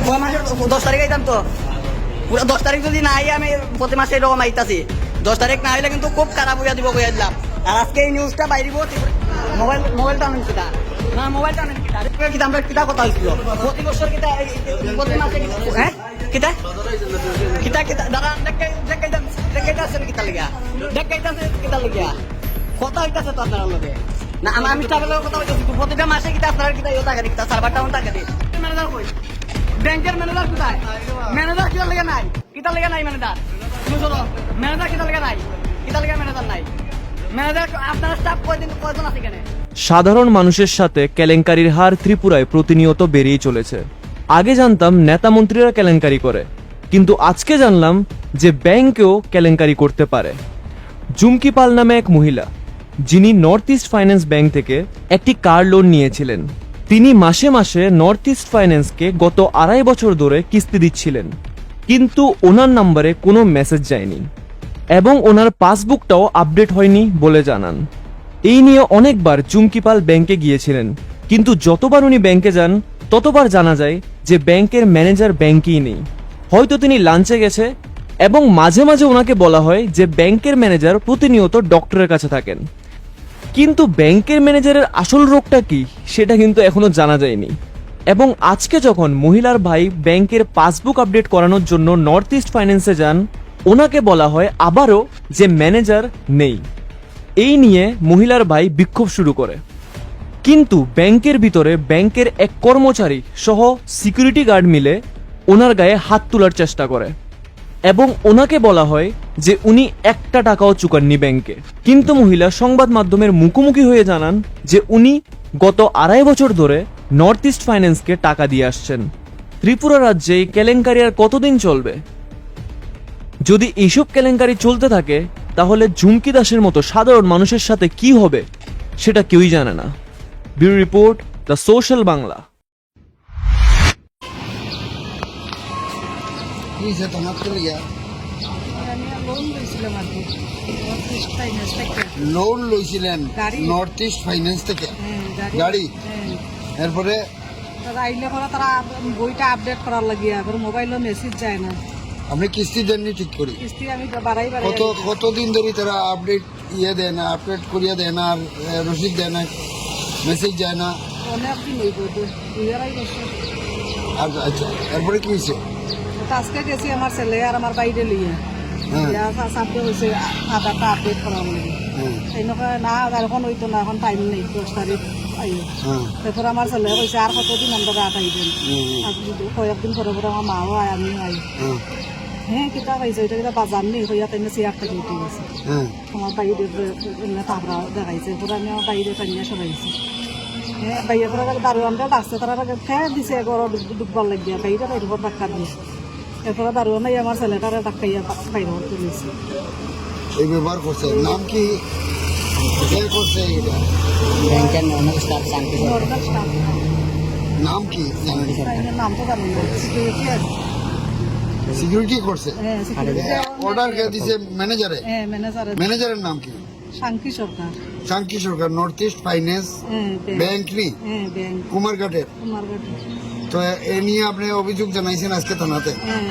পুরো মাসের দশ তারিখ আইতাম তো। পুরো দশ তারিখ যদি না আই আমি প্রতি মাসে এরকম আইতাছি দশ তারিখ না হইলে কিন্তু খুব খারাপ হইয়া দিব কইয়া দিলাম আর আজকে এই নিউজটা বাইরিব মোবাইল মোবাইলটা আনেন কিতা না মোবাইলটা আনেন কিতা কিতা আমরা কিতা কথা হইছিল প্রতি বছর কিতা প্রতি মাসে হ্যাঁ কিতা কিতা? কিতা দাঁড়ান দেখাই দেখাইতাম দেখাইতাছেন কিতা লাগিয়া। দেখাইতাছেন কিতা লাগিয়া। কথা হইতাছে তো আপনার লগে। না আমি ট্রাভেলের কথা তো প্রতিটা মাসে কিতা আপনার কিতা ইয়ে দিই কিতা সার্ভার টাউন দিই ম্যানেজার কই ব্যাংকের ম্যানেজার কোথায়? ম্যানেজার কিতা লেগে নাই? কিতা লেগে নাই ম্যানেজার? তুমি শোনো, ম্যানেজার কিতা লেগে নাই? কিতা লেগে ম্যানেজার নাই। ম্যানেজার, আপনার স্টাফ কয়দিন কয়জন আছে এখানে? সাধারণ মানুষের সাথে কেলেঙ্কারির হার ত্রিপুরায় প্রতিনিয়ত বেড়েই চলেছে। আগে জানতাম নেতা মন্ত্রীরা কেলেঙ্কারি করে, কিন্তু আজকে জানলাম যে ব্যাংকেও কেলেঙ্কারি করতে পারে। জুমকি পাল নামে এক মহিলা, যিনি নর্থ ইস্ট ফাইন্যান্স ব্যাংক থেকে একটি কার লোন নিয়েছিলেন। তিনি মাসে মাসে নর্থ ইস্ট ফাইন্যান্সকে গত আড়াই বছর ধরে কিস্তি দিচ্ছিলেন। কিন্তু ওনার নাম্বারে কোনো মেসেজ যায়নি এবং ওনার পাসবুকটাও আপডেট হয়নি বলে জানান। এই নিয়ে অনেকবার চুমকিপাল ব্যাংকে গিয়েছিলেন, কিন্তু যতবার উনি ব্যাংকে যান, ততবার জানা যায় যে ব্যাংকের ম্যানেজার ব্যাংকেই নেই। হয়তো তিনি লাঞ্চে গেছে এবং মাঝে মাঝে ওনাকে বলা হয় যে ব্যাংকের ম্যানেজার প্রতিনিয়ত ডক্টরের কাছে থাকেন। কিন্তু ব্যাংকের ম্যানেজারের আসল রোগটা কি, সেটা কিন্তু এখনও জানা যায়নি। এবং আজকে যখন মহিলার ভাই ব্যাংকের পাসবুক আপডেট করানোর জন্য নর্থ ইস্ট ফাইন্যান্সে যান, ওনাকে বলা হয় আবারও যে ম্যানেজার নেই। এই নিয়ে মহিলার ভাই বিক্ষোভ শুরু করে। কিন্তু ব্যাংকের ভিতরে ব্যাংকের এক কর্মচারী সহ সিকিউরিটি গার্ড মিলে ওনার গায়ে হাত তোলার চেষ্টা করে। এবং ওনাকে বলা হয় যে উনি একটা টাকাও চুকাননি ব্যাংকে। কিন্তু মহিলা সংবাদ মাধ্যমের মুখোমুখি হয়ে জানান যে উনি গত আড়াই বছর ধরে নর্থ ইস্ট ফাইন্যান্সকে টাকা দিয়ে আসছেন। ত্রিপুরা রাজ্যে এই কেলেঙ্কারি আর কতদিন চলবে? যদি এইসব কেলেঙ্কারি চলতে থাকে, তাহলে ঝুমকি দাসের মতো সাধারণ মানুষের সাথে কি হবে, সেটা কেউই জানে না। Bureau report, the social Bangla. তোমার লোন লইছিলেন। নর্থ ইস্ট ফাইন্যান্স থেকে? হ্যাঁ, গাড়ি? হ্যাঁ। এরপরে? তারা আইলে পরে তারা বইটা আপডেট করার লাগিয়া এবার মোবাইলও মেসেজ যায় না। আপনি কিস্তি দেননি ঠিক করি? কিস্তি আমি বাড়াই বাড়াই কত কতদিন ধরে তারা আপডেট ইয়ে দেয় না আপডেট করিয়া দেয় না আর রসিদ দেয় না মেসেজ যায় না? অনেক দিন আচ্ছা এরপরে কি হয়েছে তো আজকে গেছি আমার ছেলে আর আমার বাইরে লিয়ে হ্যাঁ সাথে হয়েছে আধারটা আপডেট লাগে হ্যাঁ এনেকুৱা না আর এখন হইতো না এখন টাইম নেই দশ তারিখ আইও হ্যাঁ তারপর আমার ছেলে কইছে আর কতদিন হুম, আর যদি কয়েকদিন পরে পরে আমার মাও আয় আমিও আই হ্যাঁ কিতা পাইছে? ওইটা কিতা বাজার নেই হইয়া তাই চেয়ার থেকে উঠে গেছে। আমার বাইরে তাপরা দেখাইছে। পুরো আমি আমার বাইরে টানিয়া সরাইছি হ্যাঁ বাইরে পুরো দারোয়ানটা ডাকছে তারা খেয়ে দিছে ঘর ডুববার লাগিয়া বাইরে বাইরে ডাক্কা দিয়েছে এরপরে দারোয়ান নাই আমার ছেলেটারে ডাক্কাইয়া বাইরে তুলেছে এই ব্যবহার করছে। নাম কি? কে করছে এটা ব্যাংকের normal staff Shanti normal staff নাম কি? তাইনের নাম তো জানি না। সিকিউরিটি করছে? হ্যাঁ অর্ডার কে দিছে ম্যানেজারে হ্যাঁ ম্যানেজারের নাম কি? Shanti Sarkar. Shanki Sarkar north east finance হ্যাঁ ব্যাংক। নি হ্যাঁ কুমারঘাটের? কুমারঘাটে তো এ নিয়ে আপনি অভিযোগ জানাইছেন আজকে থানাতে? হ্যাঁ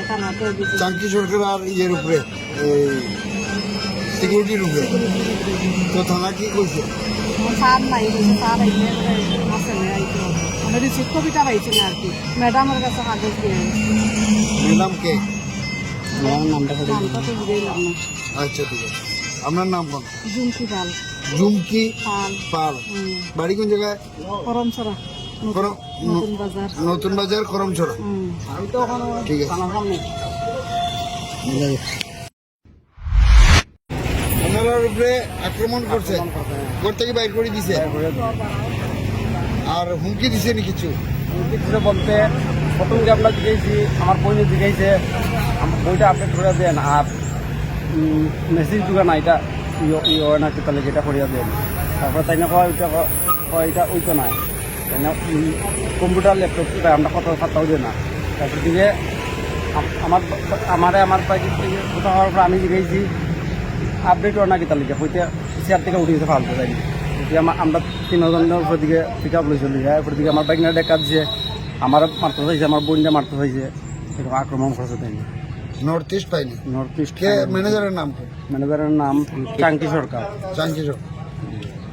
চাঙ্কি সরকার আর ইয়ের উপরে সিকিউরিটির উপরে। তো থানা কি কইছে? আমার স্যার নাই বলছে স্যার আইলে আমার ছেলে আইতে হবে আমি রিসিভ কপিটা পাইছি না আর কি ম্যাডামের কাছে কাগজ ম্যাডাম কে? আচ্ছা ঠিক আছে। আপনার নাম কোন জুমকি পাল। জুমকি পাল। পাল। বাড়ি কোন জায়গায়? নতুন বাজার। করমছড়া ঠিক আছে। ওনার উপরে আক্রমণ করছে। ঘর থেকে বাইর করে দিছে। আর হুমকি দিছে নি কিছু? কিছু বলতে প্রথম যে আমরা জিজ্ঞেসি আমার বইনে জিজ্ঞেসে আমার বইটা আপডেট করে দেন আর মেসেজ ঢুকা না এটা ইয়ে- হয় না কি তাহলে যেটা করিয়া দেন। তারপরে তাই না কয় ওইটা কয় এটা ওইটা নাই। তাই না কম্পিউটার ল্যাপটপ আমরা কত খাতাও দিই না। তারপর দিকে আম- আমার আমারে আমার পাই কোথাও হওয়ার পর আমি জিজ্ঞেসি আপডেট হয় না কি তাহলে হইতে চেয়ার থেকে উঠে গেছে ফালতে যাই আমরা তিনজনের উপর দিকে পিক আপ লইছিল উপর দিকে আমার বাইক না দেখা দিছে আমার মারতে চাইছে আমার বোনটা মারতে চাইছে এরকম আক্রমণ করেছে তাই নর্থ ইস্ট পাইনি। নর্থ ইস্ট ম্যানেজারের নাম ম্যানেজারের নাম চাঙ্কি সরকার। চাঙ্কি সব